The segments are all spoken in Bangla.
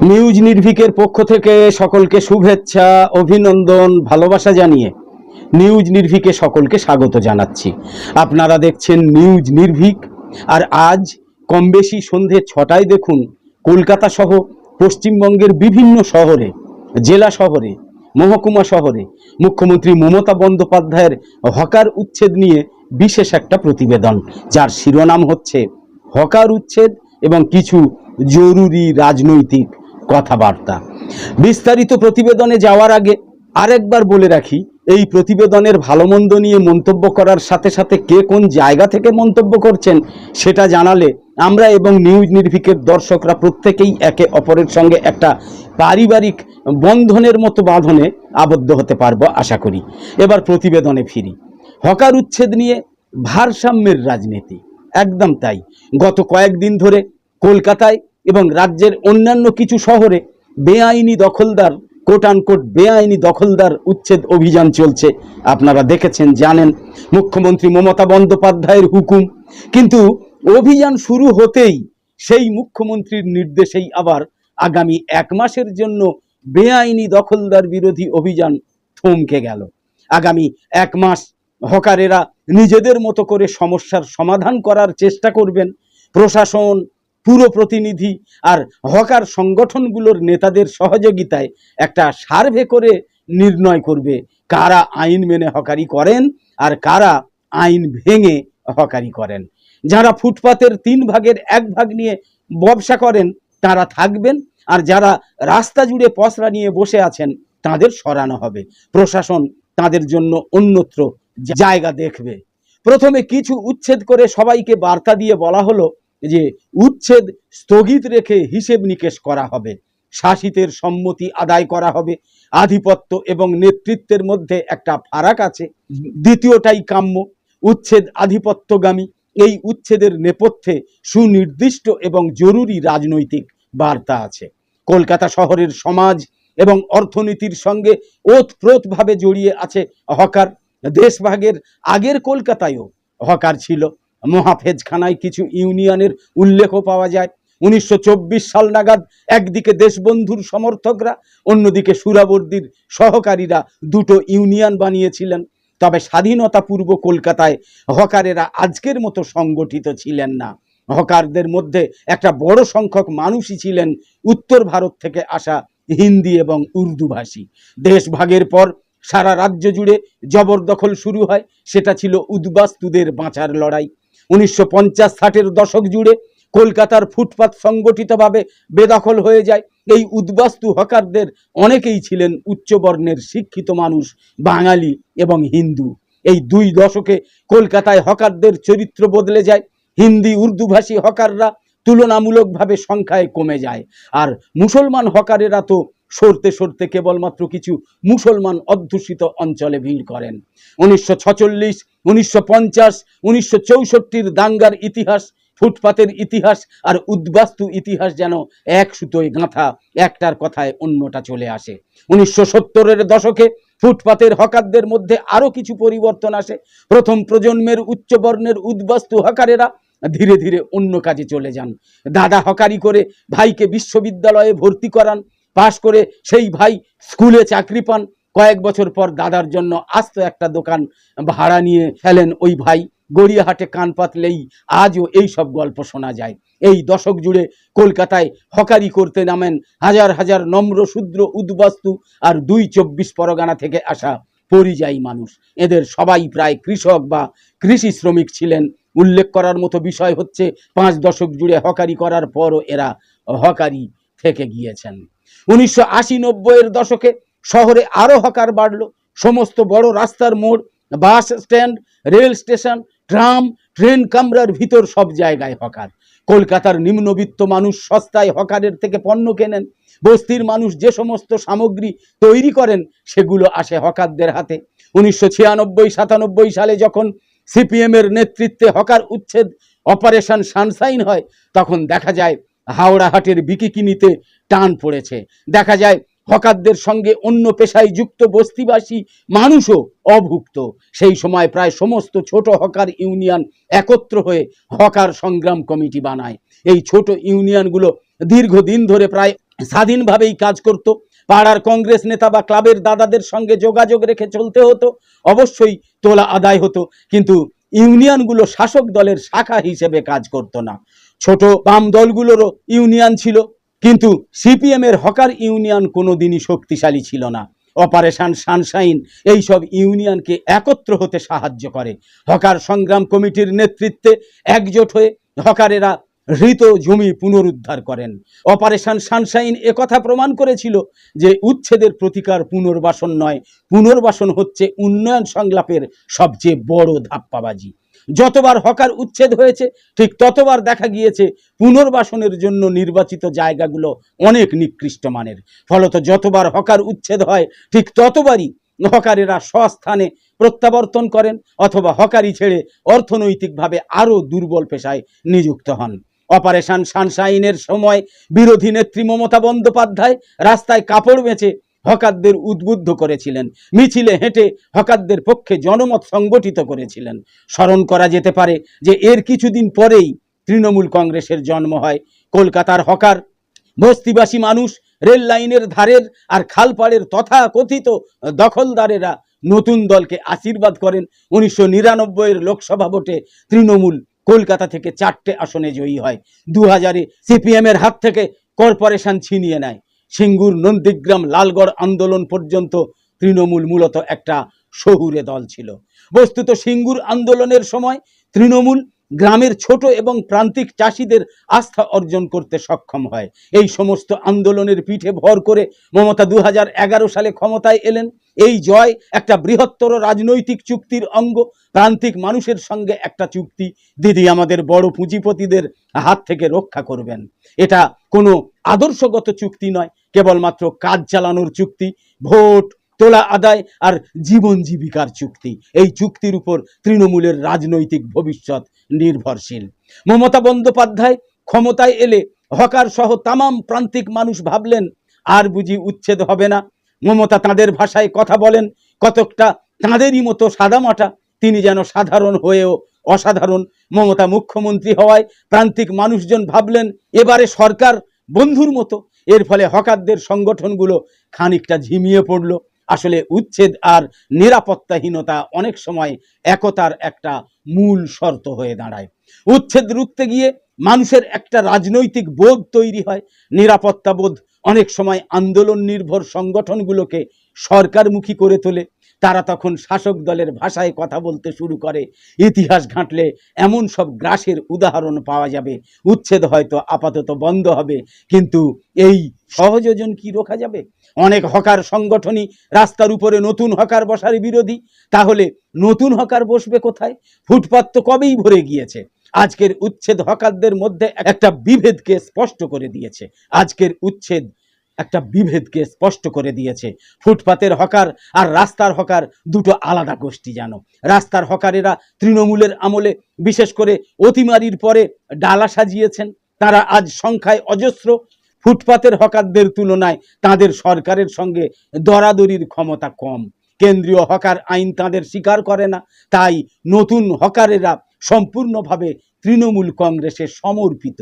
নিউজ নির্ভিকের পক্ষ থেকে সকলকে শুভেচ্ছা, অভিনন্দন, ভালোবাসা জানিয়ে নিউজ নির্ভিকে সকলকে স্বাগত জানাচ্ছি। আপনারা দেখছেন নিউজ নির্ভিক, আর আজ কম বেশি সন্ধে ছটায় দেখুন কলকাতা সহ পশ্চিমবঙ্গের বিভিন্ন শহরে, জেলা শহরে, মহকুমা শহরে মুখ্যমন্ত্রী মমতা বন্দ্যোপাধ্যায়ের হকার উচ্ছেদ নিয়ে বিশেষ একটা প্রতিবেদন, যার শিরোনাম হচ্ছে হকার উচ্ছেদ এবং কিছু জরুরি রাজনৈতিক কথাবার্তা। বিস্তারিত প্রতিবেদনে যাওয়ার আগে আরেকবার বলে রাখি, এই প্রতিবেদনের ভালো মন্দ নিয়ে মন্তব্য করার সাথে সাথে কে কোন জায়গা থেকে মন্তব্য করছেন সেটা জানালে আমরা এবং নিউজ নির্ভিকের দর্শকরা প্রত্যেকেই একে অপরের সঙ্গে একটা পারিবারিক বন্ধনের মতো বাঁধনে আবদ্ধ হতে পারব আশা করি। এবার প্রতিবেদনে ফিরি। হকার উচ্ছেদ নিয়ে ভারসাম্যের রাজনীতি। একদম তাই। গত কয়েকদিন ধরে কলকাতায় এবং রাজ্যের অন্যান্য কিছু শহরে বেআইনি দখলদার কোট আনকোট বেআইনি দখলদার উচ্ছেদ অভিযান চলছে। আপনারা দেখেছেন, জানেন, মুখ্যমন্ত্রী মমতা বন্দ্যোপাধ্যায়ের হুকুম। কিন্তু অভিযান শুরু হতেই সেই মুখ্যমন্ত্রীর নির্দেশেই আবার আগামী এক মাসের জন্য বেআইনি দখলদার বিরোধী অভিযান থমকে গেল। আগামী এক মাস হকারেরা নিজেদের মতো করে সমস্যার সমাধান করার চেষ্টা করবেন। প্রশাসন পুরো প্রতিনিধি আর হকার সংগঠনগুলোর নেতাদের সহযোগিতায় একটা সার্ভে করে নির্ণয় করবে কারা আইন মেনে হকারি করেন আর কারা আইন ভেঙে হকারি করেন। যারা ফুটপাতের তিন ভাগের এক ভাগ নিয়ে ব্যবসা করেন, তারা থাকবেন আর যারা রাস্তা জুড়ে পসরা নিয়ে বসে আছেন, তাদের সরানো হবে। প্রশাসন তাদের জন্য অন্যত্র জায়গা দেখবে। প্রথমে কিছু উচ্ছেদ করে সবাইকে বার্তা দিয়ে বলা হলো যে উচ্ছেদ স্থগিত রেখে হিসেব নিকেশ করা হবে, শাসিতের সম্মতি আদায় করা হবে, আধিপত্য এবং নেতৃত্বের মধ্যে একটা ফারাক আছে, দ্বিতীয়টাই কাম্য, উচ্ছেদ আধিপত্যগামী, এই উচ্ছেদের নেপথ্যে সুনির্দিষ্ট এবং জরুরি রাজনৈতিক বার্তা আছে। কলকাতা শহরের সমাজ এবং অর্থনীতির সঙ্গে ওতপ্রোতভাবে জড়িয়ে আছে হকার, দেশভাগের আগের কলকাতায়ও হকার ছিল। মহাফেজখানায় কিছু ইউনিয়নের উল্লেখও পাওয়া যায়। উনিশশো চব্বিশ সাল নাগাদ একদিকে দেশবন্ধুর সমর্থকরা, অন্যদিকে সুরাবর্দির সহকারীরা দুটো ইউনিয়ন বানিয়েছিলেন। তবে স্বাধীনতা পূর্ব কলকাতায় হকারেরা আজকের মতো সংগঠিত ছিলেন না। হকারদের মধ্যে একটা বড় সংখ্যক মানুষই ছিলেন উত্তর ভারত থেকে আসা হিন্দি এবং উর্দু ভাষী দেশভাগের পর সারা রাজ্য জুড়ে জবরদখল শুরু হয়, সেটা ছিল উদ্বাস্তুদের বাঁচার লড়াই। উনিশশো পঞ্চাশ ষাটের দশক জুড়ে কলকাতার ফুটপাত সংগঠিতভাবে বেদখল হয়ে যায়। এই উদ্বাস্তু হকারদের অনেকেই ছিলেন উচ্চবর্ণের শিক্ষিত মানুষ, বাঙালি এবং হিন্দু। এই দুই দশকে কলকাতায় হকারদের চরিত্র বদলে যায়, হিন্দি, উর্দুভাষী হকাররা তুলনামূলকভাবে সংখ্যায় কমে যায়। আর মুসলমান হকারেরা তো সরতে সরতে কেবলমাত্র কিছু মুসলমান অধ্যুষিত অঞ্চলে ভিড় করেন। উনিশশো ছচল্লিশ, উনিশশো পঞ্চাশ, উনিশশো চৌষট্টির দাঙ্গার ইতিহাস, ফুটপাতের ইতিহাস আর উদ্বাস্তু ইতিহাস যেন এক সুতোয় গাঁথা, একটার কথায় অন্যটা চলে আসে। উনিশশো সত্তরের দশকে ফুটপাতের হকারদের মধ্যে আরও কিছু পরিবর্তন আসে। প্রথম প্রজন্মের উচ্চবর্ণের উদ্বাস্তু হকারেরা ধীরে ধীরে অন্য কাজে চলে যান। দাদা হকারি করে ভাইকে বিশ্ববিদ্যালয়ে ভর্তি করান পাশ করে সেই ভাই স্কুলে চাকরি পান। কয়েক বছর পর দাদার জন্য আস্ত একটা দোকান ভাড়া নিয়ে ফেলেন ওই ভাই। গড়িয়াহাটে কান পাতলেই আজও এই সব গল্প শোনা যায়। এই দশক জুড়ে কলকাতায় হকারি করতে নামেন হাজার হাজার নম্র শূদ্র উদ্বাস্তু আর দুই চব্বিশ পরগনা থেকে আসা পরিযায়ী মানুষ। এদের সবাই প্রায় কৃষক বা কৃষি শ্রমিক ছিলেন। উল্লেখ করার মতো বিষয় হচ্ছে, পাঁচ দশক জুড়ে হকারি করার পরও এরা হকারি থেকে গিয়েছেন। উনিশশো আশি নব্বইয়ের দশকে শহরে আরও হকার বাড়লো। সমস্ত বড় রাস্তার মোড়, bus stand, rail station, tram, train কামরার ভিতর সব জায়গায় হকার। কলকাতার নিম্নবিত্ত মানুষ সস্তায় হকারের থেকে পণ্য কেনেন। বস্তির মানুষ যে সমস্ত সামগ্রী তৈরি করেন, সেগুলো আসে হকারদের হাতে। উনিশশো ছিয়ানব্বই, সাতানব্বই সালে যখন সিপিএমের নেতৃত্বে হকার উচ্ছেদ অপারেশন সানসাইন হয়, তখন দেখা যায় হাওড়াহাটের বিকিকিনিতে টান পড়েছে। দেখা যায়, হকারদের সঙ্গে অন্য পেশায় যুক্ত বস্তিবাসী মানুষও অভুক্ত। সেই সময় প্রায় সমস্ত ছোট হকার ইউনিয়ন একত্র হয়ে হকার সংগ্রাম কমিটি বানায়। এই ছোট ইউনিয়নগুলো দীর্ঘদিন ধরে প্রায় স্বাধীনভাবেই কাজ করত। পাড়ার কংগ্রেস নেতা বা ক্লাবের দাদাদের সঙ্গে যোগাযোগ রেখে চলতে হতো। অবশ্যই তোলা আদায় হতো, কিন্তু ইউনিয়নগুলো শাসক দলের শাখা হিসেবে কাজ করত না। ছোট বাম দলগুলোরও ইউনিয়ন ছিল, কিন্তু সিপিএম এর হকার ইউনিয়ন কোনোদিনই শক্তিশালী ছিল না। অপারেশন সানশাইন এইসব ইউনিয়নকে একত্র হতে সাহায্য করে। হকার সংগ্রাম কমিটির নেতৃত্বে একজোট হয়ে হকারেরা হৃত জমি পুনরুদ্ধার করেন। অপারেশন সানশাইন একথা প্রমাণ করেছিল যে উচ্ছেদের প্রতিকার পুনর্বাসন নয়, পুনর্বাসন হচ্ছে উন্নয়ন সংলাপের সবচেয়ে বড় ধাপ্পাবাজি। যতবার হকার উচ্ছেদ হয়েছে, ঠিক ততবার দেখা গিয়েছে পুনর্বাসনের জন্য নির্বাচিত জায়গাগুলো অনেক নিকৃষ্ট মানের। ফলত যতবার হকার উচ্ছেদ হয়, ঠিক ততবারই হকারেরা স্বস্থানে প্রত্যাবর্তন করেন অথবা হকারি ছেড়ে অর্থনৈতিকভাবে আরও দুর্বল পেশায় নিযুক্ত হন। অপারেশন সানশাইনের সময় বিরোধী নেত্রী মমতা বন্দ্যোপাধ্যায় রাস্তায় কাপড় বেচে হকারদের উদ্বুদ্ধ করেছিলেন। মিছিলে হেঁটে হকারদের পক্ষে জনমত সংগঠিত করেছিলেন। স্মরণ করা যেতে পারে যে এর কিছুদিন পরেই তৃণমূল কংগ্রেসের জন্ম হয়। কলকাতার হকার, বস্তিবাসী মানুষ, রেল লাইনের ধারের আর খালপাড়ের তথা কথিত দখলদারেরা নতুন দলকে আশীর্বাদ করেন। উনিশশো নিরানব্বইয়ের লোকসভা ভোটে তৃণমূল কলকাতা থেকে চারটে আসনে জয়ী হয়। দু হাজারে সিপিএমের হাত থেকে কর্পোরেশন ছিনিয়ে নেয়। সিঙ্গুর নন্দীগ্রাম লালগড় আন্দোলন পর্যন্ত তৃণমূল মূলত একটা শহুরে দল ছিল। বস্তুত সিঙ্গুর আন্দোলনের সময় তৃণমূল গ্রামের ছোট এবং প্রান্তিক চাষিদের আস্থা অর্জন করতে সক্ষম হয়। এই সমস্ত আন্দোলনের পিঠে ভর করে মমতা দু হাজার এগারো সালে ক্ষমতায় এলেন। এই জয় একটা বৃহত্তর রাজনৈতিক চুক্তির অঙ্গ। প্রান্তিক মানুষের সঙ্গে একটা চুক্তি। দিদি আমাদের বড় পুঁজিপতিদের হাত থেকে রক্ষা করবেন। এটা কোনো আদর্শগত চুক্তি নয়। কেবলমাত্র কাজ চালানোর চুক্তি, ভোট, তোলা আদায় আর জীবন জীবিকার চুক্তি। এই চুক্তির উপর তৃণমূলের রাজনৈতিক ভবিষ্যৎ নির্ভরশীল। মমতা বন্দ্যোপাধ্যায় ক্ষমতায় এলে হকার সহ তামাম প্রান্তিক মানুষ ভাবলেন, আর বুঝি উচ্ছেদ হবে না? মমতা তাদের ভাষায় কথা বলেন, কতকটা তাঁদেরই মতো সাদামাটা, তিনি যেন সাধারণ হয়েও অসাধারণ। মমতা মুখ্যমন্ত্রী হওয়ায় প্রান্তিক মানুষজন ভাবলেন, এবারে সরকার বন্ধুর মতো এর ফলে হকারদের সংগঠনগুলো খানিকটা ঝিমিয়ে পড়ল। আসলে উচ্ছেদ আর নিরাপত্তাহীনতা অনেক সময় একতার একটা মূল শর্ত হয়ে দাঁড়ায়। উচ্ছেদ রুখতে গিয়ে মানুষের একটা রাজনৈতিক বোধ তৈরি হয়। নিরাপত্তা বোধ অনেক সময় আন্দোলন নির্ভর সংগঠনগুলোকে সরকারমুখী করে তোলে। তারা তখন শাসক দলের ভাষায় কথা বলতে শুরু করে। ইতিহাস ঘাঁটলে এমন সব গ্রাসের উদাহরণ পাওয়া যাবে। উচ্ছেদ হয়তো আপাতত বন্ধ হবে, কিন্তু এই সহযোজন কি রোখা যাবে? অনেক হকার সংগঠনই রাস্তার উপরে নতুন হকার বসার বিরোধী। তাহলে নতুন হকার বসবে কোথায়? ফুটপাত তো কবেই ভরে গিয়েছে। আজকের উচ্ছেদ হকারদের মধ্যে একটা বিভেদকে স্পষ্ট করে দিয়েছে। আজকের উচ্ছেদ একটা বিভেদকে স্পষ্ট করে দিয়েছে। ফুটপাতের হকার আর রাস্তার হকার দুটো আলাদা গোষ্ঠী জানো। রাস্তার হকারেরা তৃণমূলের আমলে, বিশেষ করে অতিমারির পরে ডালা সাজিয়েছেন। তারা আজ সংখ্যায় অজস্র। ফুটপাতের হকারদের তুলনায় তাদের সরকারের সঙ্গে দরাদরির ক্ষমতা কম। কেন্দ্রীয় হকার আইন তাদের স্বীকার করে না। তাই নতুন হকারেরা সম্পূর্ণভাবে তৃণমূল কংগ্রেসে সমর্পিত।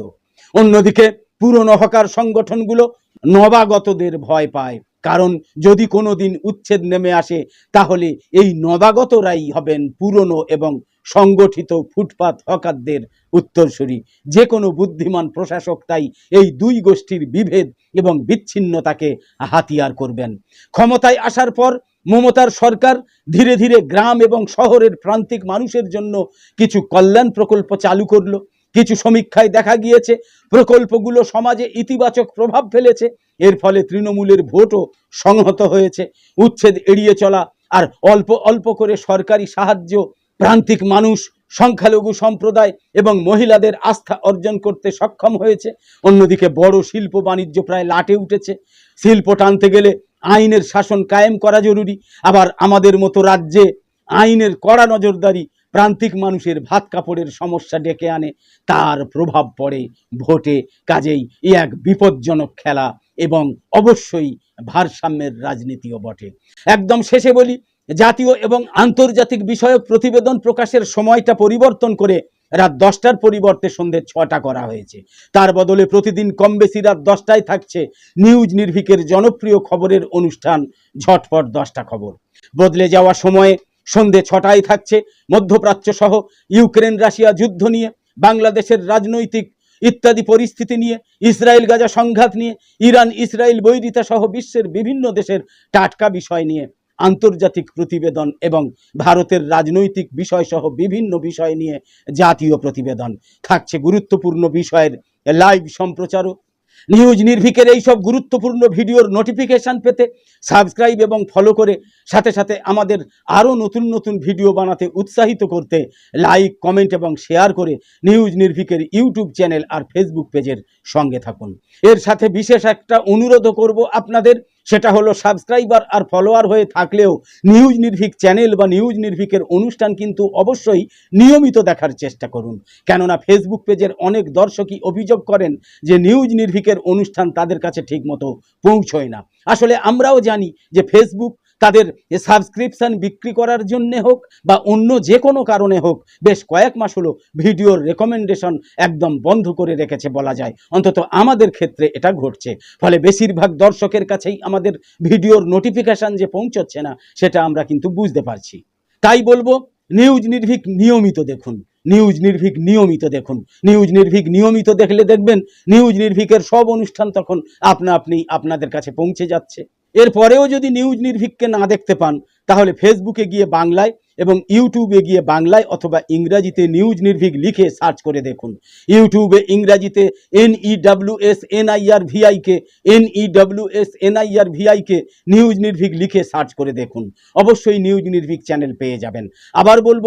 অন্যদিকে পুরনো হকার সংগঠনগুলো নবাগতদের ভয় পায়। কারণ যদি কোনো দিন উচ্ছেদ নেমে আসে, তাহলে এই নবাগতরাই হবেন পুরনো এবং সংগঠিত ফুটপাত হকারদের উত্তরসূরি। যে কোনো বুদ্ধিমান প্রশাসক তাই এই দুই গোষ্ঠীর বিভেদ এবং বিচ্ছিন্নতাকে হাতিয়ার করবেন। ক্ষমতায় আসার পর মমতার সরকার ধীরে ধীরে গ্রাম এবং শহরের প্রান্তিক মানুষের জন্য কিছু কল্যাণ প্রকল্প চালু করল। কিছু সমীক্ষায় দেখা গিয়েছে, প্রকল্পগুলো সমাজে ইতিবাচক প্রভাব ফেলেছে, এর ফলে তৃণমূলের ভোটও সংহত হয়েছে, উচ্ছেদ এড়িয়ে চলা আর অল্প অল্প করে সরকারি সাহায্য, প্রান্তিক মানুষ, সংখ্যালঘু সম্প্রদায় এবং মহিলাদের আস্থা অর্জন করতে সক্ষম হয়েছে। অন্যদিকে বড় শিল্প বাণিজ্য প্রায় লাটে উঠেছে। শিল্প টানতে গেলে আইনের শাসন কায়েম করা জরুরি। আবার আমাদের মতো রাজ্যে আইনের কড়া নজরদারি প্রান্তিক মানুষের ভাত কাপড়ের সমস্যা ডেকে আনে, তার প্রভাব পড়ে। ভোটে কাজেই এ এক বিপজ্জনক খেলা এবং অবশ্যই ভারসাম্যের রাজনীতিও বটে। একদম শেষে বলি, জাতীয় এবং আন্তর্জাতিক বিষয়ক প্রতিবেদন প্রকাশের সময়টা পরিবর্তন করে রাত দশটার পরিবর্তে সন্ধ্যে ছটা করা হয়েছে। তার বদলে প্রতিদিন কম বেশি রাত দশটায় থাকছে নিউজ নির্ভিকের জনপ্রিয় খবরের অনুষ্ঠান ঝটপট দশটা খবর। বদলে যাওয়া সময়ে সন্ধে ছটায় থাকছে মধ্যপ্রাচ্য সহ ইউক্রেন, রাশিয়া যুদ্ধ নিয়ে, বাংলাদেশের রাজনৈতিক ইত্যাদি পরিস্থিতি নিয়ে, ইসরায়েল, গাজা সংঘাত নিয়ে, ইরান, ইসরায়েল বৈরিতা সহ বিশ্বের বিভিন্ন দেশের টাটকা বিষয় নিয়ে আন্তর্জাতিক প্রতিবেদন এবং ভারতের রাজনৈতিক বিষয় সহ বিভিন্ন বিষয় নিয়ে জাতীয় প্রতিবেদন। থাকছে গুরুত্বপূর্ণ বিষয়ের লাইভ সম্প্রচারও। নিউজ নির্ভিকের এই সব গুরুত্বপূর্ণ ভিডিওর নোটিফিকেশান পেতে সাবস্ক্রাইব এবং ফলো করে সাথে সাথে আমাদের আরও নতুন নতুন ভিডিও বানাতে উৎসাহিত করতে লাইক কমেন্ট এবং শেয়ার করে নিউজ নির্ভিকের ইউটিউব চ্যানেল আর ফেসবুক পেজের সঙ্গে থাকুন। এর সাথে বিশেষ একটা অনুরোধও করব আপনাদের। সেটা হলো সাবস্ক্রাইবার আর ফলোয়ার হয়ে থাকলেও নিউজ নির্ভিক চ্যানেল বা নিউজ নির্ভিকের অনুষ্ঠান কিন্তু অবশ্যই নিয়মিত দেখার চেষ্টা করুন। কেননা ফেসবুক পেজের অনেক দর্শকই অভিযোগ করেন যে নিউজ নির্ভিকের অনুষ্ঠান তাদের কাছে ঠিকমতো পৌঁছয় না। আসলে আমরাও জানি যে ফেসবুক তাদের সাবস্ক্রিপশন বিক্রি করার জন্যে হোক বা অন্য যে কোনো কারণে হোক বেশ কয়েক মাস হলো ভিডিওর রেকমেন্ডেশন একদম বন্ধ করে রেখেছে বলা যায়। অন্তত আমাদের ক্ষেত্রে এটা ঘটছে। ফলে বেশিরভাগ দর্শকের কাছেই আমাদের ভিডিওর নোটিফিকেশন যে পৌঁছচ্ছে না, সেটা আমরা কিন্তু বুঝতে পারছি। তাই বলব নিউজ নির্ভীক নিয়মিত দেখুন। নিউজ নির্ভীক নিয়মিত দেখুন। নিউজ নির্ভীক নিয়মিত দেখলে দেখবেন নিউজ নির্ভীকের সব অনুষ্ঠান তখন আপনা আপনি আপনাদের কাছে পৌঁছে যাচ্ছে। এরপরেও যদি নিউজ নির্ভীককে না দেখতে পান, তাহলে ফেসবুকে গিয়ে বাংলায় এবং ইউটিউবে গিয়ে বাংলায় অথবা ইংরাজিতে নিউজ নির্ভীক লিখে সার্চ করে দেখুন। ইউটিউবে ইংরাজিতে N E W S N I R V I K N S N I R V I K news Nirbhik লিখে সার্চ করে দেখুন। অবশ্যই নিউজ নির্ভীক চ্যানেল পেয়ে যাবেন। আবার বলব